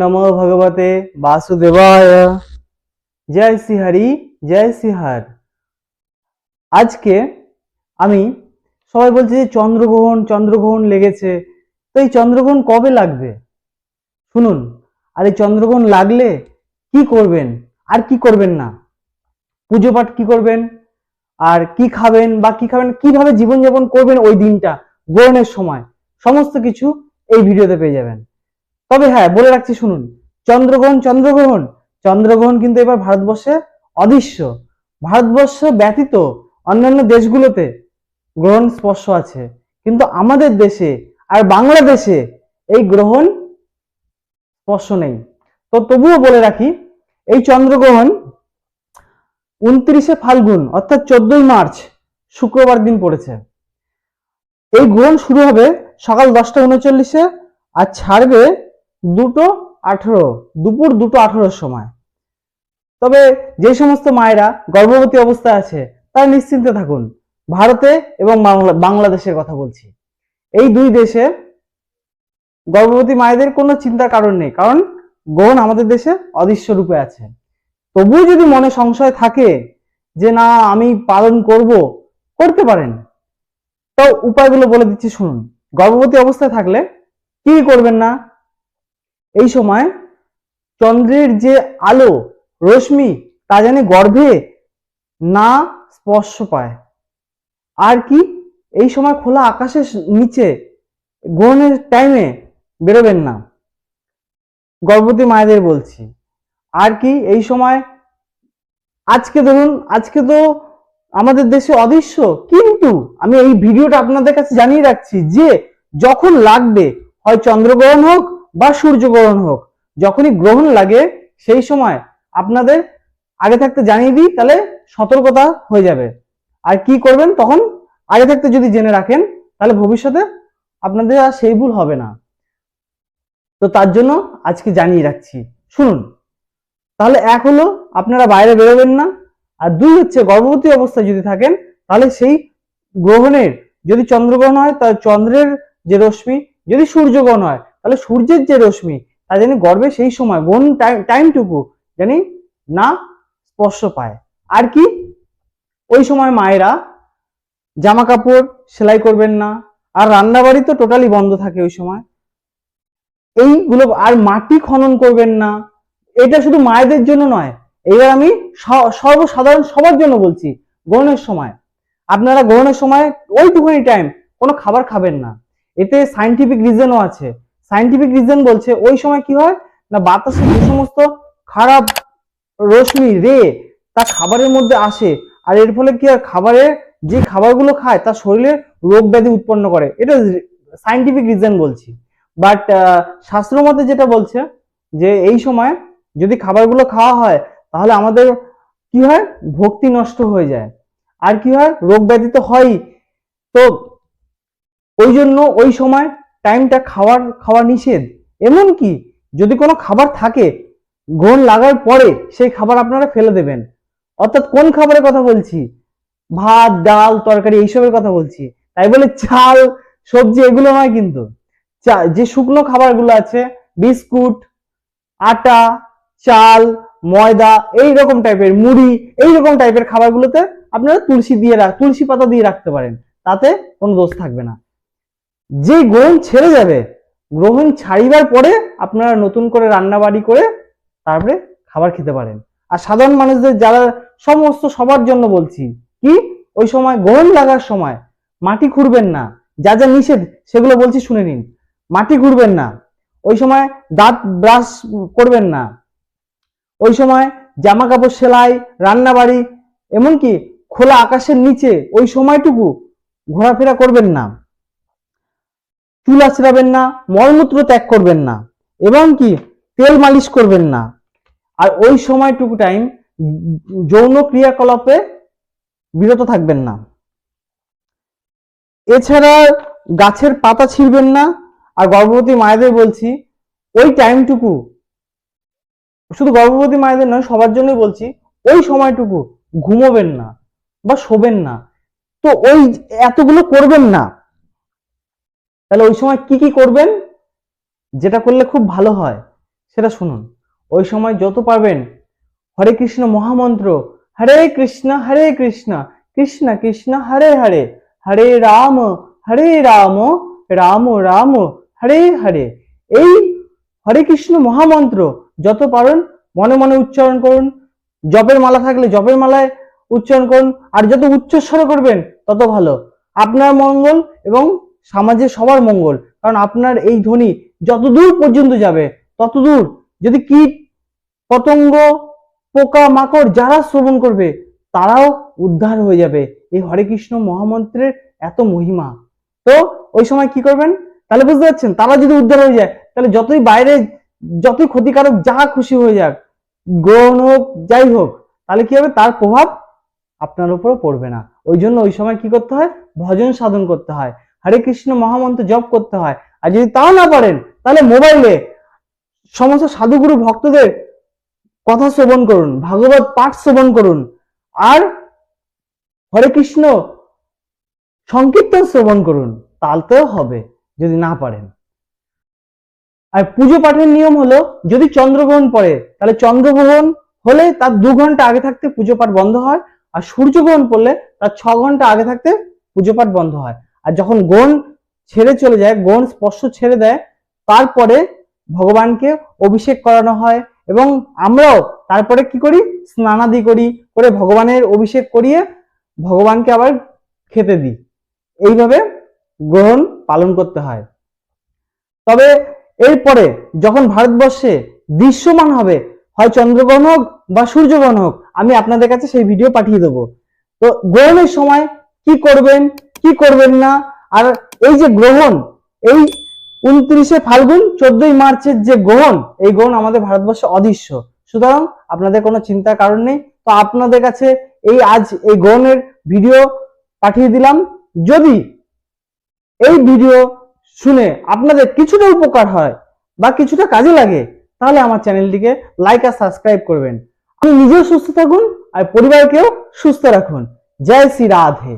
নমো ভগবতে বাসুদেবায় জয় শ্রীহরি জয় শ্রীহার আজকে আমি সবাই বলছে যে চন্দ্রগ্রহণ চন্দ্রগ্রহণ লেগেছে। তো এই চন্দ্রগ্রহণ কবে লাগবে? শুনুন, আর এই চন্দ্রগ্রহণ লাগলে কি করবেন? আর কি করবেন না? পুজো পাঠ কি করবেন? আর কি খাবেন বা কি খাবেন? কীভাবে জীবনযাপন করবেন ওই দিনটা, গ্রহণের সময়? সমস্ত কিছু এই ভিডিওতে পেয়ে যাবেন। তবে হ্যাঁ বলে রাখছি, শুনুন। চন্দ্রগ্রহণ চন্দ্রগ্রহণ। চন্দ্রগ্রহণ কিন্তু এবার ভারতবর্ষে অদৃশ্য। ভারতবর্ষ ব্যতীত অন্যান্য দেশগুলোতে গ্রহণ স্পর্শ আছে। কিন্তু আমাদের দেশে আর বাংলাদেশে এই গ্রহণ স্পর্শ নেই। তো তবুও বলে রাখি, এই চন্দ্রগ্রহণ উনত্রিশে ফাল্গুন, অর্থাৎ চোদ্দই মার্চ, শুক্রবার দিন পড়েছে। এই গ্রহণ শুরু হবে সকাল দশটা উনচল্লিশে আর ছাড়বে দুটো আঠেরো, দুপুর দুটো আঠেরোর সময়। তবে যে সমস্ত মায়েরা গর্ভবতী অবস্থায় আছে, তারা নিশ্চিন্তে থাকুন। ভারতে এবং বাংলাদেশের কথা বলছি। এই দুই দেশে গর্ভবতী মায়েদের কোনো চিন্তার কারণ নেই, কারণ গ্রহণ আমাদের দেশে অদৃশ্য রূপে আছে। তবুও যদি মনে সংশয় থাকে যে না, আমি পালন করব, করতে পারেন। তো উপায়গুলো বলে দিচ্ছি, শুনুন। গর্ভবতী অবস্থায় থাকলে কি কি করবেন না? এই সময় চন্দ্রের যে আলো, রশ্মি, তা যেন গর্ভে না স্পর্শ পায়। আর কি? এই সময় খোলা আকাশের নিচে, গ্রহণের টাইমে বেরোবেন না। গর্ভবতী মায়েদের বলছি। আর কি? এই সময় আজকে ধরুন, আজকে তো আমাদের দেশে অদৃশ্য, কিন্তু আমি এই ভিডিওটা আপনাদের কাছে জানিয়ে রাখছি যে যখন লাগবে, হয় চন্দ্রগ্রহণ হোক বা সূর্যগ্রহণ হোক, যখনই গ্রহণ লাগে সেই সময় আপনাদের আগে থাকতে জানিয়ে দিই, তাহলে সতর্কতা হয়ে যাবে। আর কি করবেন তখন? আগে থাকতে যদি জেনে রাখেন, তাহলে ভবিষ্যতে আপনাদের আর সেই ভুল হবে না। তো তার জন্য আজকে জানিয়ে রাখছি। শুনুন, তাহলে এক হলো আপনারা বাইরে বেরোবেন না, আর দুই হচ্ছে গর্ভবতী অবস্থায় যদি থাকেন, তাহলে সেই গ্রহণের যদি চন্দ্রগ্রহণ হয়, তাহলে চন্দ্রের যে রশ্মি, যদি সূর্যগ্রহণ হয় তাহলে সূর্যের যে রশ্মি তা জানি গর্বে সেই সময় গ্রহণ টাইমটুকু জানি না স্পর্শ পায়। আর কি? ওই সময় মায়েরা জামা কাপড় সেলাই করবেন না, আর রান্নাবাড়ি তো টোটালি বন্ধ থাকে ওই সময়। এইগুলো, আর মাটি খনন করবেন না, এটা শুধু মায়েদের জন্য নয় এবার আমি সর্বসাধারণ সবার জন্য বলছি, গ্রহণের সময়। আপনারা গ্রহণের সময় ওইটুকুনি টাইম কোনো খাবার খাবেন না। এতে সাইন্টিফিক রিজনও আছে। সাইন্টিফিক রিজন বলছে, ওই সময় কি হয়? না, বাতাসে যে সমস্ত খারাপ রশ্মি, রে, তা খাবারের মধ্যে আসে। আর এর ফলে কি হয়? খাবারে যে খাবারগুলো খায়, তা শরীরে রোগ ব্যাধি উৎপন্ন করে। এটা সাইন্টিফিক রিজন বলছি। বাট শাস্ত্র মতে যেটা বলছে, যে এই সময় যদি খাবারগুলো খাওয়া হয়, তাহলে আমাদের কি হয়? ভক্তি নষ্ট হয়ে যায়। আর কি হয়? রোগ ব্যাধি তো হয়ই। তো ওই জন্য ওই সময় টাইমটা খাওয়ার, খাওয়া নিষেধ। এমনকি যদি কোনো খাবার থাকে গ্রহণ লাগার পরে সেই খাবার আপনারা ফেলে দেবেন। অর্থাৎ কোন খাবারের কথা বলছি? ভাত, ডাল, তরকারি, এইসবের কথা বলছি। তাই বলে চাল, সবজি, এগুলো নয় কিন্তু। যে শুকনো খাবারগুলো আছে, বিস্কুট, আটা, চাল, ময়দা এই রকম টাইপের, মুড়ি এই রকম টাইপের খাবারগুলোতে আপনারা তুলসী দিয়ে রাখ, তুলসী পাতা দিয়ে রাখতে পারেন। তাতে কোনো দোষ থাকবে না। যে গ্রহণ ছেড়ে যাবে, গ্রহণ ছাড়িবার পরে আপনারা নতুন করে রান্না বাড়ি করে তারপরে খাবার খেতে পারেন। আর সাধারণ মানুষদের যারা সমস্ত সবার জন্য বলছি, কি? ওই সময় গ্রহণ লাগার সময় মাটি খুঁড়বেন না, যা যা নিষেধ সেগুলো বলছি শুনে নিন। মাটি খুঁড়বেন না, ওই সময় দাঁত ব্রাশ করবেন না, ওই সময় জামা কাপড় সেলাই রান্না বাড়ি এমনকি খোলা আকাশের নিচে ওই সময়টুকু ঘোরাফেরা করবেন না। চুল আঁচড়াবেন না, মলমূত্র ত্যাগ করবেন না, এবং কি তেল মালিশ করবেন না। আর ওই সময়টুকু টাইম যৌন ক্রিয়াকলাপে বিরত থাকবেন না। এছাড়া গাছের পাতা ছিঁড়বেন না, আর গর্ভবতী মায়েদের বলছি, ওই টাইমটুকু শুধু গর্ভবতী মায়েদের নয়, সবার জন্যই বলছি, ওই সময়টুকু ঘুমোবেন না বা শোবেন না। তো ওই এতগুলো করবেন না। তাহলে ওই সময় কি কি করবেন? যেটা করলে খুব ভালো হয়, সেটা শুনুন। ওই সময় যত পারবেন, হরে কৃষ্ণ মহামন্ত্র, হরে কৃষ্ণ হরে কৃষ্ণ কৃষ্ণ কৃষ্ণ, হরে হরে হরে রাম হরে রাম রাম রাম, হরে হরে। এই হরে কৃষ্ণ মহামন্ত্র যত পারেন, মনে মনে উচ্চারণ করুন। জপের মালা থাকলে জপের মালায় উচ্চারণ করুন। আর যত উচ্চস্বর করবেন, তত ভালো। আপনার মঙ্গল এবং সমাজের সবার মঙ্গল। কারণ আপনার এই ধ্বনি যতদূর পর্যন্ত যাবে, ততদূর যদি কীট, পতঙ্গ পোকা মাকড় যারা শ্রবণ করবে, তারাও উদ্ধার হয়ে যাবে। এই হরে কৃষ্ণ মহামন্ত্রের এত মহিমা। তো ওই সময় কি করবেন? তাহলে বুঝতে পারছেন, তারা যদি উদ্ধার হয়ে যায়, তাহলে যতই বাইরে, যতই ক্ষতিকারক যা খুশি হয়ে যাক, গ্রহণ হোক, যাই হোক, তাহলে কি হবে? তার প্রভাব আপনার উপরও পড়বে না। ওই জন্য ওই সময় কি করতে হয়? ভজন সাধন করতে হয়। হরে কৃষ্ণ মহামন্ত্র জপ করতে হয়। আর যদি তাও না পারেন, তাহলে মোবাইলে সমস্ত সাধুগুরু ভক্তদের কথা শ্রবণ করুন, ভাগবত পাঠ শ্রবণ করুন, আর হরে কৃষ্ণ সংকীর্তন শ্রবণ করুন তালতেও হবে, যদি না পারেন। আর পুজো পাঠের নিয়ম হলো, যদি চন্দ্রগ্রহণ পড়ে, তাহলে চন্দ্রগ্রহণ হলে তার দু ঘণ্টা আগে থাকতে পুজো পাঠ বন্ধ হয়, আর সূর্যগ্রহণ পড়লে তার ছ ঘণ্টা আগে থাকতে পুজো পাঠ বন্ধ হয়। আর যখন গ্রহণ ছেড়ে চলে যায় গ্রহণ স্পর্শ ছেড়ে দেয়, তারপরে ভগবানকে অভিষেক করানো হয় এবং আমরাও তারপরে কি করি? স্নানাদি করি, করে ভগবানের অভিষেক করিয়ে ভগবানকে আবার খেতে দিই। এইভাবে গ্রহণ পালন করতে হয়। তবে এরপরে যখন ভারতবর্ষে দৃশ্যমান হবে, হয় চন্দ্রগ্রহণ হোক বা সূর্যগ্রহণ হোক, আমি আপনাদের কাছে সেই ভিডিও পাঠিয়ে দেবো। তো গ্রহণের সময় কি করবেন? কি করবেন না? আর এই যে গ্রহণ, এই উনত্রিশে ফাল্গুন, চোদ্দই মার্চের যে গ্রহণ, এই গ্রহণ আমাদের ভারতবর্ষে অদৃশ্য। সুতরাং আপনাদের কোনো চিন্তার কারণ নেই। তো আপনাদের কাছে এই আজ এই গ্রহণের ভিডিও পাঠিয়ে দিলাম। যদি এই ভিডিও শুনে আপনাদের কিছুটা উপকার হয় বা কিছুটা কাজে লাগে, তাহলে আমার চ্যানেলটিকে লাইক আর সাবস্ক্রাইব করবেন। আপনি নিজেও সুস্থ থাকুন আর পরিবারকেও সুস্থ রাখুন। জয় শ্রী রাধে।